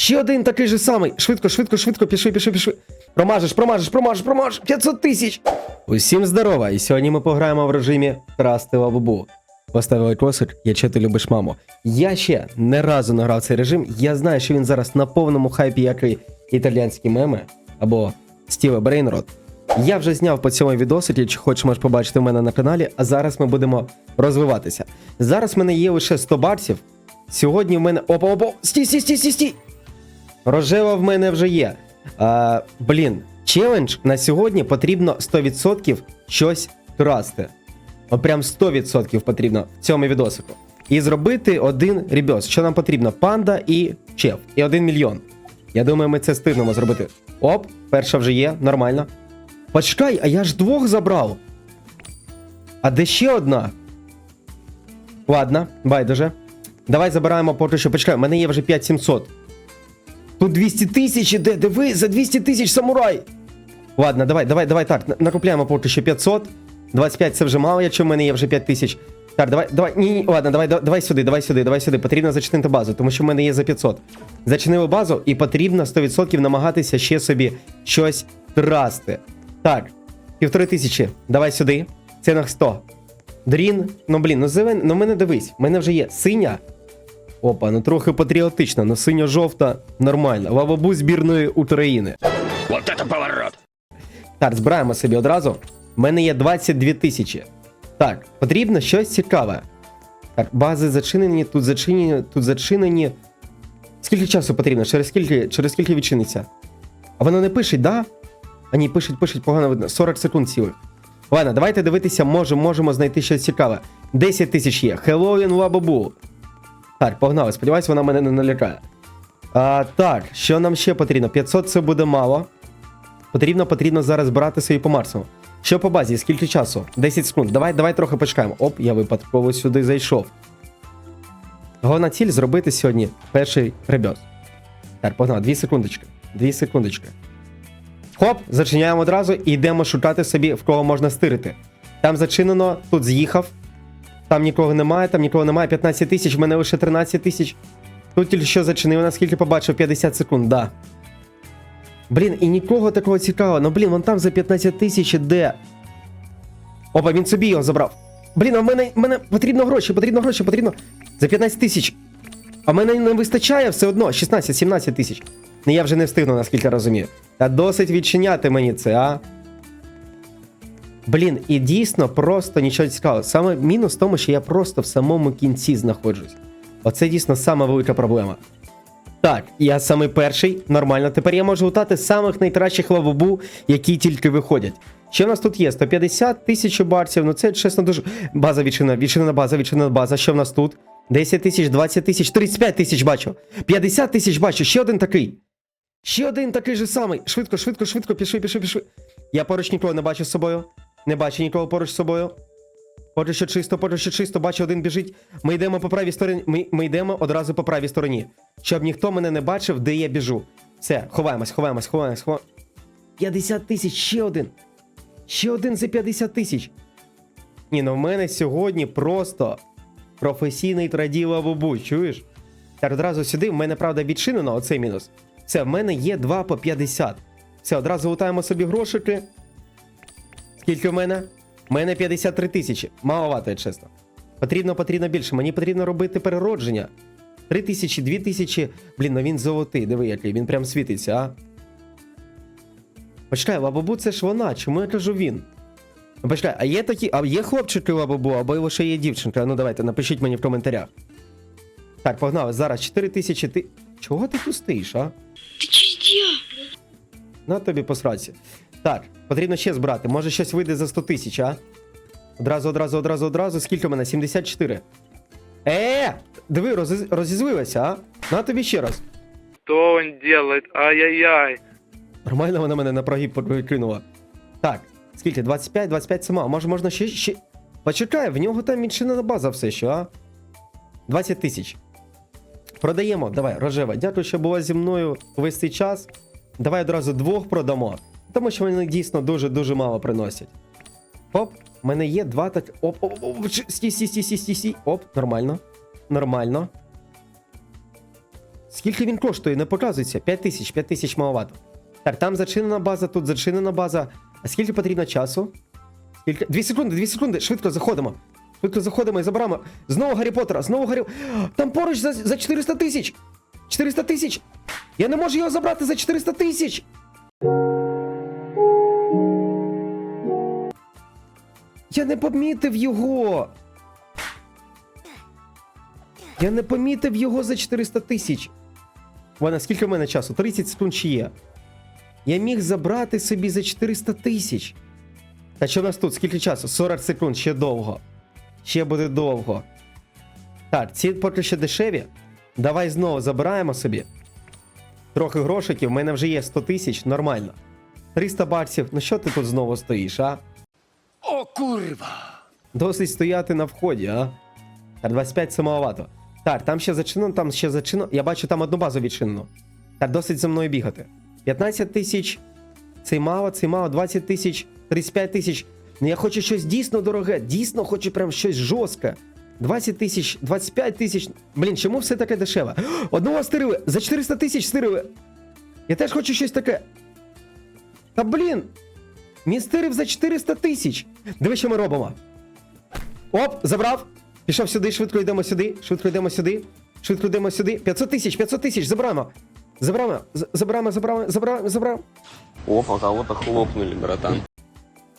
Ще один такий же самий. Швидко, швидко, швидко, пішли, пішли, пішли. Промажеш, промажеш, промажеш, промажеш. 500 тисяч. Усім здорова. І сьогодні ми пограємо в режимі Трасти Лабубу. Поставив лайкосик, якщо ти любиш маму. Я ще не разу не грав цей режим. Я знаю, що він зараз на повному хайпі, як і італійські меми або Стіве Брейнрод. Я вже зняв по цьому відосик, якщо хочеш, можеш побачити в мене на каналі. А зараз ми будемо розвиватися. Зараз в мене є лише 100 баксів. Сьогодні в мене. Опа, опа! Стій, стій, стій, стій, стій! Рожева в мене вже є. А, блін, челендж на сьогодні потрібно 100% щось красти. От прям 100% потрібно в цьому відосику. І зробити один ребес. Що нам потрібно? Панда і чеф. І один мільйон. Я думаю, ми це встигнемо зробити. Оп, перша вже є, нормально. Почекай, а я ж двох забрав. А де ще одна? Ладно, байдуже. Давай забираємо поки що. Почекай, у мене є вже 5700. Тут 200 тисяч іде, диви, за 200 тисяч самурай. Ладно, давай, давай, давай так. на- Накупляємо поки що 500. 25 це вже мало, якщо в мене є вже 5 тисяч. Так, давай, давай, ні, ні, ладно, давай, давай, давай сюди, давай сюди, давай сюди. Потрібно зачинити базу, тому що в мене є за 500. Зачинили базу і потрібно 100% намагатися ще собі щось трасти. Так, півтори тисячі, давай сюди. Це на 100. Дрін, ну блін, ну зелен, ну мене дивись, в мене вже є синя. Опа, ну трохи патріотично, ну синьо-жовта, нормально. Лавабу збірної України. Вот это поворот! Так, збираємо собі одразу. У мене є 22 тисячі. Так, потрібно щось цікаве. Так, бази зачинені, тут зачинені, тут зачинені. Скільки часу потрібно? Через скільки, через скільки відчиниться? А воно не пише, да? А ні, пишуть, пишуть, погано видно. 40 секунд цілих. Ладно, давайте дивитися, може, можемо знайти щось цікаве. 10 тисяч є. Хеллоуін Лабабу. Так, погнали. Сподіваюсь, вона мене не налякає. А, так, що нам ще потрібно? 500 це буде мало. Потрібно, потрібно зараз брати свої по Марсу. Що по базі? Скільки часу? 10 секунд. Давай, давай трохи почекаємо. Оп, я випадково сюди зайшов. Головна ціль зробити сьогодні перший ребес. Так, погнали, 2 секундочки. 2 секундочки. Хоп, зачиняємо одразу і йдемо шукати собі, в кого можна стирити. Там зачинено, тут з'їхав. Там нікого немає, там нікого немає. 15 тисяч, в мене лише 13 тисяч. Тут тільки що зачинив, наскільки побачив, 50 секунд, да. Блін, і нікого такого цікавого. Ну блін, вон там за 15 тисяч іде. Опа, він собі його забрав. Блін, а в мене, мене потрібно гроші, потрібно гроші, потрібно. За 15 тисяч. А в мене не вистачає все одно. 16-17 тисяч. Ну я вже не встигну, наскільки розумію. Та досить відчиняти мені це, а. Блін, і дійсно просто нічого цікавого. Саме мінус в тому, що я просто в самому кінці знаходжусь. Оце дійсно сама велика проблема. Так, я самий перший, нормально. Тепер я можу лутати самих найкращих лавобу, які тільки виходять. Що в нас тут є? 150 тисяч барсів. Ну це чесно дуже. База відчинена, відчинена база, відчинена база. Що в нас тут? 10 тисяч, 20 тисяч, 35 тисяч бачу. 50 тисяч бачу, ще один такий. Ще один такий же самий. Швидко, швидко, швидко, пішли, пішли, пішли. Я поруч нікого не бачу з собою. Не бачу нікого поруч з собою. Поки що чисто, поки що чисто, бачу, один біжить. Ми йдемо по правій стороні. Ми, ми йдемо одразу по правій стороні. Щоб ніхто мене не бачив, де я біжу. Все, ховаємось, ховаємось, ховаємось, ховаємось. 50 тисяч, ще один. Ще один за 50 тисяч. Ні, ну в мене сьогодні просто професійний траділа бубу, чуєш? Так, одразу сюди, в мене, правда, відчинено оцей мінус. Все, в мене є 2 по 50. Все, одразу лутаємо собі грошики. Скільки в мене? У мене 53 тисячі. Маловато, чесно. Потрібно, потрібно більше. Мені потрібно робити переродження. 3 тисячі, 2 тисячі. Блін, ну він золотий, диви який, він прям світиться, а. Почекай, лабабу це ж вона, чому я кажу він? Ну, Почекай, а є такі, а є хлопчики лабабу, або лише є дівчинка? Ну давайте, напишіть мені в коментарях. Так, погнали, зараз 4 тисячі ти. Чого ти тут стоїш, а? Че? На тобі посраці. Так, потрібно ще збирати. Може щось вийде за 100 тисяч, а? Одразу, одразу, одразу, одразу. Скільки в мене? 74. Е! Диви, роз... розізлилася, а? На тобі ще раз. Что он делает? Ай-яй-яй. Нормально вона мене на прогиб кинула. Так, скільки? 25, 25 сама. Може можна ще. ще... Почекай, в нього там відчинена база все ще, а? 20 тисяч. Продаємо. Давай, рожева. Дякую, що була зі мною весь цей час. Давай одразу двох продамо. Тому що вони дійсно дуже-дуже мало приносять. Оп, в мене є два так. Оп, оп, оп, стій, стій, стій, стій, стій. Оп, нормально. Нормально. Скільки він коштує, не показується. 5 тисяч, 5 тисяч маловато. Так, там зачинена база, тут зачинена база. А скільки потрібно часу? Скільки? Дві секунди, дві секунди, швидко заходимо. Швидко заходимо і забираємо. Знову Гаррі Поттера, знову Гаррі. Там поруч за, за 400 тисяч. 400 тисяч. Я не можу його забрати за 400 тисяч. Я не помітив його. Я не помітив його за 400 тисяч. Вона, скільки в мене часу? 30 секунд ще є. Я міг забрати собі за 400 тисяч. Та що в нас тут? Скільки часу? 40 секунд, ще довго. Ще буде довго. Так, ці поки що дешеві. Давай знову забираємо собі. Трохи грошиків, в мене вже є 100 тисяч, нормально. 300 баксів. Ну що ти тут знову стоїш, а? О kurwa! Досить стояти на вході, а? Так, 25 це маловато. Так, там ще зачинено, там ще зачинено. Я бачу там одну базу відчинено. Так, досить за мною бігати. 15 тисяч. Це мало, це мало, 20 тисяч, 35 тисяч. Ну я хочу щось дійсно дороге, дійсно хочу прям щось жорстке. 20 тисяч, 25 тисяч. Блін, чому все таке дешеве? Одного стирили, за 400 тисяч стирили. Я теж хочу щось таке. Та блін! Він за 400 тисяч. Диви, що ми робимо. Оп, забрав. Пішов сюди, швидко йдемо сюди, швидко йдемо сюди, швидко йдемо сюди. 500 тисяч, 500 тисяч, забираємо. Забираємо, з- забираємо, забираємо, забираємо, забираємо. Оф, кого-то хлопнули, братан.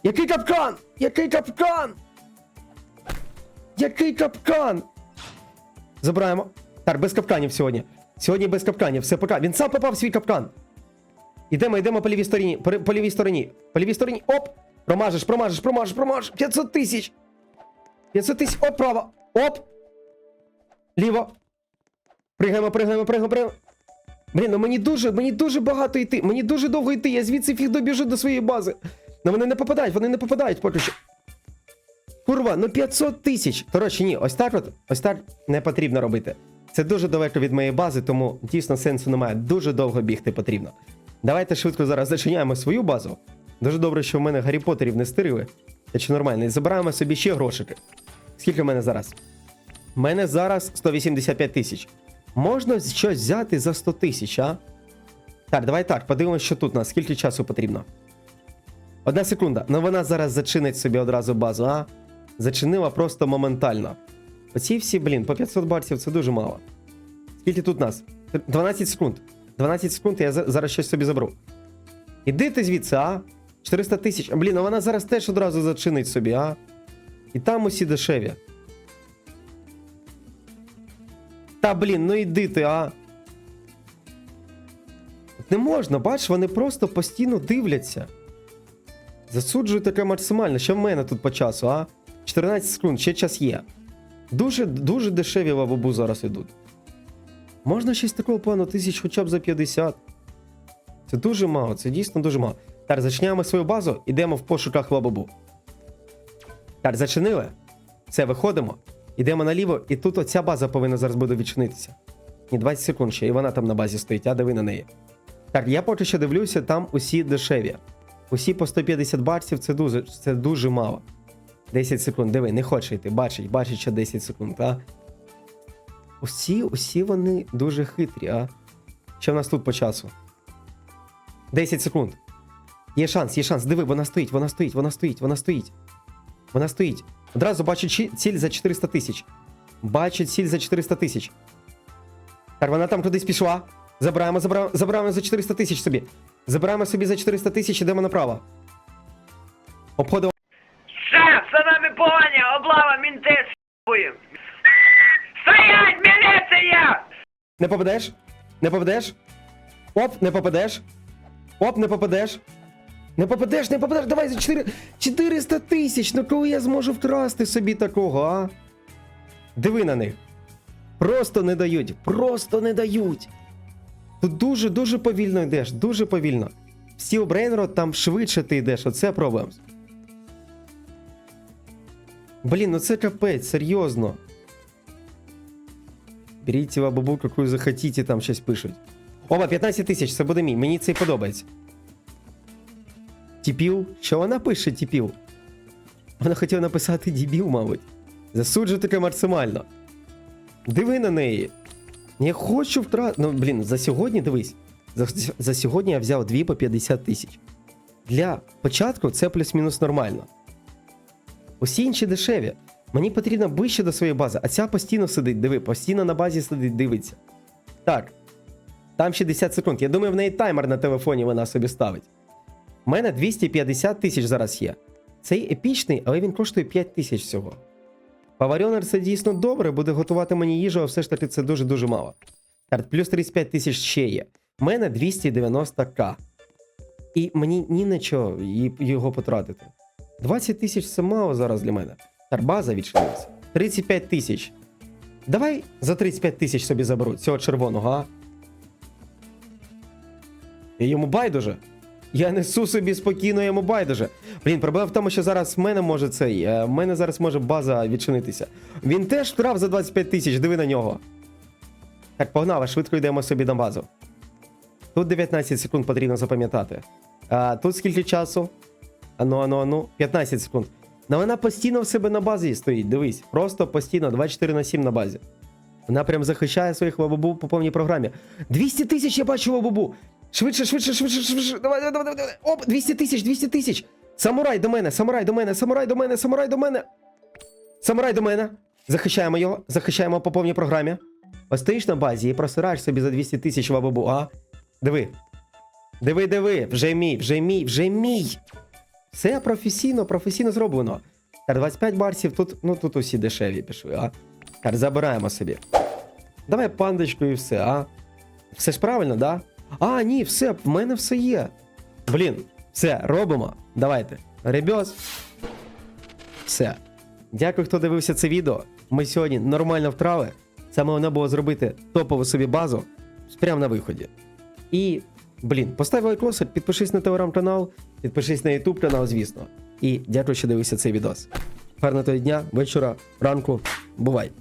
Який капкан? Який капкан? Який капкан? Забираємо. Так, без капканів сьогодні. Сьогодні без капканів, все пока. Він сам попав в свій капкан. Ідемо, йдемо по лівій стороні. По лівій стороні. По лівій стороні. Оп! Промажеш, промажеш, промажеш, промажеш. 500 тисяч. 500 тисяч. Оп, право. Оп. Ліво. Пригаємо, пригаємо, пригаємо, пригаємо. Блін, ну мені дуже, мені дуже багато йти. Мені дуже довго йти. Я звідси фіг добіжу до своєї бази. Ну вони не попадають, вони не попадають поки що. Курва, ну 500 тисяч. Коротше, ні, ось так от, ось так не потрібно робити. Це дуже далеко від моєї бази, тому дійсно сенсу немає. Дуже довго бігти потрібно. Давайте швидко зараз зачиняємо свою базу. Дуже добре, що в мене Гаррі Поттерів не стирили. Це чи нормально. Забираємо собі ще грошики. Скільки в мене зараз? У мене зараз 185 тисяч. Можна щось взяти за 100 тисяч, а? Так, давай так, подивимось, що тут у нас. Скільки часу потрібно. Одна секунда. Ну вона зараз зачинить собі одразу базу, а? Зачинила просто моментально. Оці всі, блін, по 500 баксів це дуже мало. Скільки тут нас? 12 секунд. 12 секунд, я зараз щось собі заберу. Іди ти звідси, а? 400 тисяч. Блін, а вона зараз теж одразу зачинить собі, а? І там усі дешеві. Та блін, ну іди ти, а. Не можна, бачиш, вони просто постійно дивляться. Засуджую таке максимально. Що в мене тут по часу, а? 14 секунд, ще час є. Дуже, дуже дешеві лавабу зараз йдуть. Можна щось такого плану тисяч хоча б за 50. Це дуже мало, це дійсно дуже мало. Так, зачиняємо свою базу, йдемо в пошуках лабабу. Так, зачинили. Все, виходимо. Йдемо наліво, і тут оця база повинна зараз буде відчинитися. Ні, 20 секунд ще, і вона там на базі стоїть, а диви на неї. Так, я поки що дивлюся, там усі дешеві. Усі по 150 баксів це дуже, це дуже мало. 10 секунд, диви, не хоче йти, бачить, бачить, що 10 секунд, а? Усі, усі вони дуже хитрі, а? Що в нас тут по часу? 10 секунд. Є шанс, є шанс. Диви, вона стоїть, вона стоїть, вона стоїть, вона стоїть. Вона стоїть. Одразу бачу ціль за 400 тисяч. Бачу ціль за 400 тисяч. Так, вона там кудись пішла. Забираємо, забираємо, забираємо за 400 тисяч собі. Забираємо собі за 400 тисяч, ідемо направо. Обходимо. Шеф, за нами погоня, облава, мінти Не попадеш? Не попадеш? Оп, не попадеш. Оп, не попадеш. Не попадеш, не попадеш. Давай за 4... 400 тисяч. Ну коли я зможу вкрасти собі такого, а? Диви на них. Просто не дають. Просто не дають. Тут дуже, дуже повільно йдеш, дуже повільно. В Steel Brainrod там швидше ти йдеш, оце проблем. Блін, ну це капець, серйозно. Беріть бабу, яку захотіте, там щось пишуть. Оба, 15 тисяч, це буде мій. Мені це подобається. Тіпів? Що вона пише, тіпів? Вона хотіла написати дібіл, мабуть. Засуджу таке максимально. Диви на неї. Я хочу втратити. Ну, блін, за сьогодні дивись. За, за сьогодні я взяв 2 по 50 тисяч. Для початку це плюс-мінус нормально. Усі інші дешеві. Мені потрібно ближче до своєї бази, а ця постійно сидить, диви, постійно на базі сидить, дивиться. Так. Там 60 секунд. Я думаю, в неї таймер на телефоні вона собі ставить. У мене 250 тисяч зараз є. Цей епічний, але він коштує 5 тисяч всього. Паваріонер це дійсно добре, буде готувати мені їжу, а все ж таки це дуже-дуже мало. Так, плюс 35 тисяч ще є. У мене 290к. І мені ні на чого його потратити. 20 тисяч це мало зараз для мене. Тарбаза відчинилася. 35 тисяч. Давай за 35 тисяч собі заберу цього червоного, а? І йому байдуже. Я несу собі спокійно, йому байдуже. Блін, проблема в тому, що зараз в мене може цей. е, В мене зараз може база відчинитися. Він теж втрав за 25 тисяч, диви на нього. Так, погнали, швидко йдемо собі на базу. Тут 19 секунд потрібно запам'ятати. А тут скільки часу? Ану, ану, ану. 15 секунд. Ну вона постійно в себе на базі стоїть, дивись. Просто постійно, 24 на 7 на базі. Вона прям захищає своїх лабубу по повній програмі. 200 тисяч я бачу лабубу. Швидше, швидше, швидше, швидше. Давай, давай, давай, давай. Оп, 200 тисяч, 200 тисяч. Самурай до мене, самурай до мене, самурай до мене, самурай до мене. Самурай до мене. Захищаємо його, захищаємо по повній програмі. Ось на базі і просираєш собі за 200 тисяч лабубу, а? Диви. Диви, диви, вже мій, вже мій, вже мій. Все професійно, професійно зроблено. Так, 25 барсів, тут, ну тут усі дешеві пішли, а? Так, забираємо собі. Давай пандочку і все, а? Все ж правильно, да? А, ні, все, в мене все є. Блін, все, робимо. Давайте. Ребьос. Все. Дякую, хто дивився це відео. Ми сьогодні нормально втрали. Саме головне було зробити топову собі базу прямо на виході. І, блін, постав лайкосик, підпишись на телеграм-канал, підпишись на ютуб канал, звісно. І дякую, що дивився цей відос. Гарного тобі дня, вечора, ранку. Бувай!